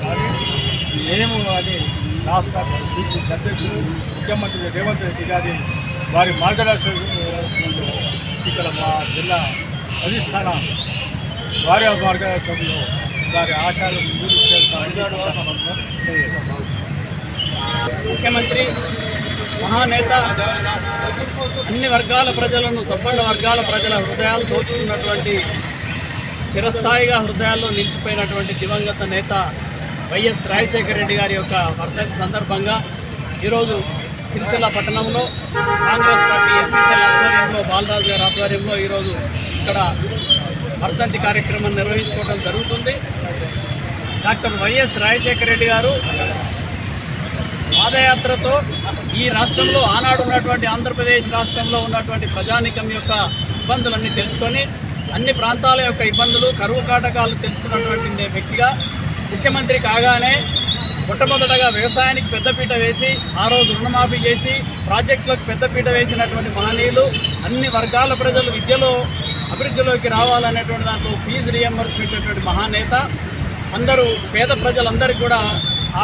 Party. మేము అది రాష్ట్ర బీసీ అధ్యక్షుడు ముఖ్యమంత్రి రేవంత్ రెడ్డి గారి వారి మార్గదర్శకులు ఇక్కడ మా జిల్లా అధిష్టాన వారి మార్గదర్శకులు వారి ఆశలు ముఖ్యమంత్రి మహానేత అన్ని వర్గాల ప్రజలను సంపన్న వర్గాల ప్రజల హృదయాలు దోచుకున్నటువంటి చిరస్థాయిగా హృదయాల్లో నిలిచిపోయినటువంటి దివంగత నేత వైఎస్ రాజశేఖర రెడ్డి గారి యొక్క వర్ధంతి సందర్భంగా ఈరోజు సిరిసిల్ల పట్టణంలో కాంగ్రెస్ పార్టీ ఎస్సీసీఎల్ ఆధ్వర్యంలో బాలరాజు గారి ఆధ్వర్యంలో ఈరోజు ఇక్కడ వర్ధంతి కార్యక్రమం నిర్వహించుకోవడం జరుగుతుంది. డాక్టర్ వైఎస్ రాజశేఖర రెడ్డి గారు పాదయాత్రతో ఈ రాష్ట్రంలో ఆనాడు ఉన్నటువంటి ఆంధ్రప్రదేశ్ రాష్ట్రంలో ఉన్నటువంటి ప్రజానికం యొక్క ఇబ్బందులన్నీ తెలుసుకొని అన్ని ప్రాంతాల యొక్క ఇబ్బందులు కరువు కాటకాలు తెలుసుకున్నటువంటి వ్యక్తిగా ముఖ్యమంత్రి కాగానే మొట్టమొదటగా వ్యవసాయానికి పెద్దపీట వేసి ఆ రోజు రుణమాఫీ చేసి ప్రాజెక్టులకు పెద్దపీట వేసినటువంటి మహనీయులు అన్ని వర్గాల ప్రజలు విద్యలో అభివృద్ధిలోకి రావాలనేటువంటి దాంట్లో ఫీజు రియంబర్స్మెంట్ మహానేత. అందరూ పేద ప్రజలందరికీ కూడా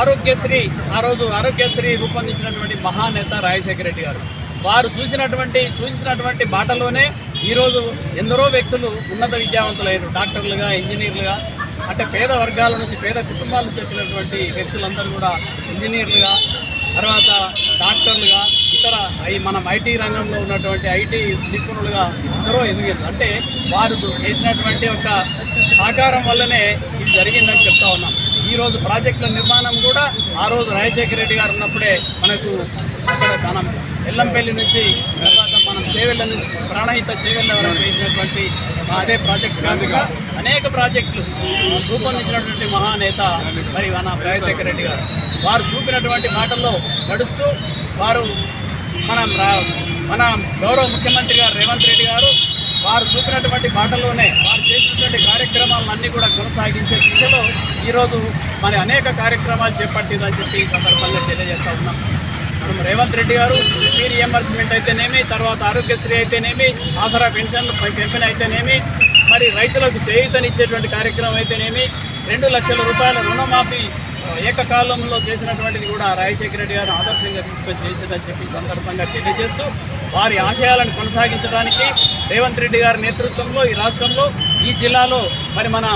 ఆరోగ్యశ్రీ ఆ రోజు ఆరోగ్యశ్రీ రూపొందించినటువంటి మహానేత రాజశేఖర రెడ్డి గారు. వారు చూసినటువంటి సూచించినటువంటి బాటలోనే ఈరోజు ఎందరో వ్యక్తులు ఉన్నత విద్యావంతులైన డాక్టర్లుగా ఇంజనీర్లుగా అంటే పేద వర్గాల నుంచి పేద కుటుంబాల నుంచి వచ్చినటువంటి వ్యక్తులందరూ కూడా ఇంజనీర్లుగా తర్వాత డాక్టర్లుగా ఇతర ఈ మనం ఐటీ రంగంలో ఉన్నటువంటి ఐటీ నిపుణులుగా ఎందరో ఎదిగారు. అంటే వారు చేసినటువంటి ఒక సహకారం వల్లనే ఇది జరిగిందని చెప్తా ఉన్నాం. ఈరోజు ప్రాజెక్టుల నిర్మాణం కూడా ఆ రోజు రాజశేఖర రెడ్డి గారు ఉన్నప్పుడే మనకు అక్కడ మనం ఎల్లంపల్లి నుంచి చేవెళ్ళ నుంచి ప్రాణహిత చేవెళ్ళ వరకు వేసినటువంటి అదే ప్రాజెక్ట్ కాకుండా అనేక ప్రాజెక్టులు రూపొందించినటువంటి మహానేత మరి మన రాజశేఖర రెడ్డి గారు. వారు చూపినటువంటి మాటల్లో నడుస్తూ వారు మనం రా- మన గౌరవ ముఖ్యమంత్రి గారు రేవంత్ రెడ్డి గారు వారు చూపినటువంటి బాటలోనే వారు చేసినటువంటి కార్యక్రమాలన్నీ కూడా కొనసాగించే దిశలో ఈరోజు మరి అనేక కార్యక్రమాలు చేపట్టిందని చెప్పి ఈ సందర్భంగా తెలియజేస్తా ఉన్నాం. రేవంత్ రెడ్డి గారు ఫీ రియంబర్స్మెంట్ అయితేనేమి తర్వాత ఆరోగ్యశ్రీ అయితేనేమి ఆసరా పెన్షన్లు పెంపిన అయితేనేమి మరి రైతులకు చేయూతనిచ్చేటువంటి కార్యక్రమం అయితేనేమి రెండు లక్షల రూపాయల రుణమాఫీ ఏకకాలంలో చేసినటువంటిది కూడా రాజశేఖర రెడ్డి గారు ఆదర్శంగా తీసుకొని చేసేదని చెప్పి సందర్భంగా తెలియజేస్తూ వారి ఆశయాలను కొనసాగించడానికి రేవంత్ రెడ్డి గారి నేతృత్వంలో ఈ రాష్ట్రంలో ఈ జిల్లాలో మరి మన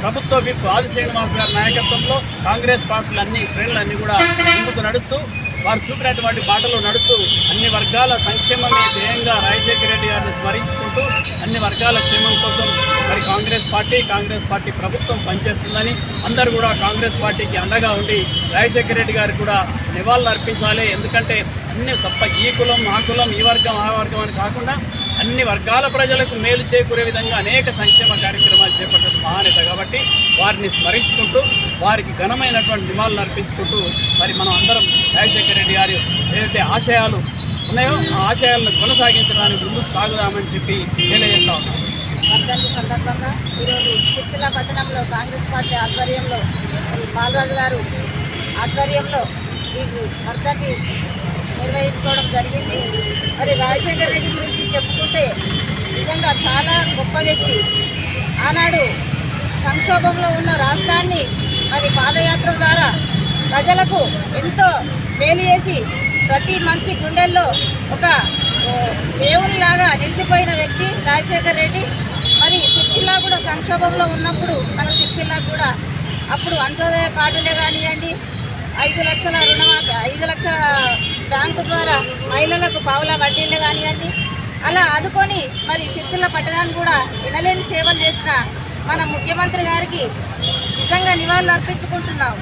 ప్రభుత్వ విప్ ఆది శ్రీనివాస్ గారి నాయకత్వంలో కాంగ్రెస్ పార్టీలు అన్ని శ్రేణులన్నీ కూడా ముందుకు నడుస్తూ వారు చూపినటువంటి బాటలో నడుస్తూ అన్ని వర్గాల సంక్షేమమే ధ్యేయంగా రాజశేఖర రెడ్డి గారిని స్మరించుకుంటూ అన్ని వర్గాల క్షేమం కోసం మరి కాంగ్రెస్ పార్టీ కాంగ్రెస్ పార్టీ ప్రభుత్వం పనిచేస్తుందని అందరూ కూడా కాంగ్రెస్ పార్టీకి అండగా ఉండి రాజశేఖర రెడ్డి గారికి కూడా నివాళులు అర్పించాలి. ఎందుకంటే అన్ని తప్ప ఈ కులం ఆ కులం ఈ వర్గం ఆ వర్గం అని కాకుండా అన్ని వర్గాల ప్రజలకు మేలు చేకూరే విధంగా అనేక సంక్షేమ కార్యక్రమాలు చేపట్టడం మహానేత కాబట్టి వారిని స్మరించుకుంటూ వారికి ఘనమైనటువంటి నివాళులు అర్పించుకుంటూ మరి మనం అందరం రాజశేఖర రెడ్డి గారి ఏదైతే ఆశయాలు ఉన్నాయో ఆ ఆశయాలను కొనసాగించడానికి ముందుకు సాగుదామని చెప్పి తెలియజేస్తా ఉన్నాం. వర్ధంతి సందర్భంగా ఈరోజు సిరిసిల్ల పట్టణంలో కాంగ్రెస్ పార్టీ ఆధ్వర్యంలో మరి బాలరాజు గారు ఆధ్వర్యంలో ఈ వర్ధంతి నిర్వహించుకోవడం జరిగింది. మరి రాజశేఖర రెడ్డి గురించి చెప్పుకుంటే నిజంగా చాలా గొప్ప వ్యక్తి. ఆనాడు సంక్షోభంలో ఉన్న రాష్ట్రాన్ని మరి పాదయాత్ర ద్వారా ప్రజలకు ఎంతో మేలు చేసి ప్రతి మనిషి గుండెల్లో ఒక దేవునిలాగా నిలిచిపోయిన వ్యక్తి రాజశేఖర్ రెడ్డి. సిరిసిల్ల కూడా సంక్షోభంలో ఉన్నప్పుడు మన సిరిసిల్ల కూడా అప్పుడు అంత్యోదయ కార్డులే కానివ్వండి ఐదు లక్షల రుణమాఫీ ఐదు లక్షల బ్యాంకు ద్వారా మహిళలకు పావుల వడ్డీలే కానివ్వండి అలా ఆదుకొని మరి సిరిసిల్ల పట్టణాన్ని కూడా వినలేని సేవలు చేసిన మన ముఖ్యమంత్రి గారికి నిజంగా నివాళులు అర్పించుకుంటున్నాం.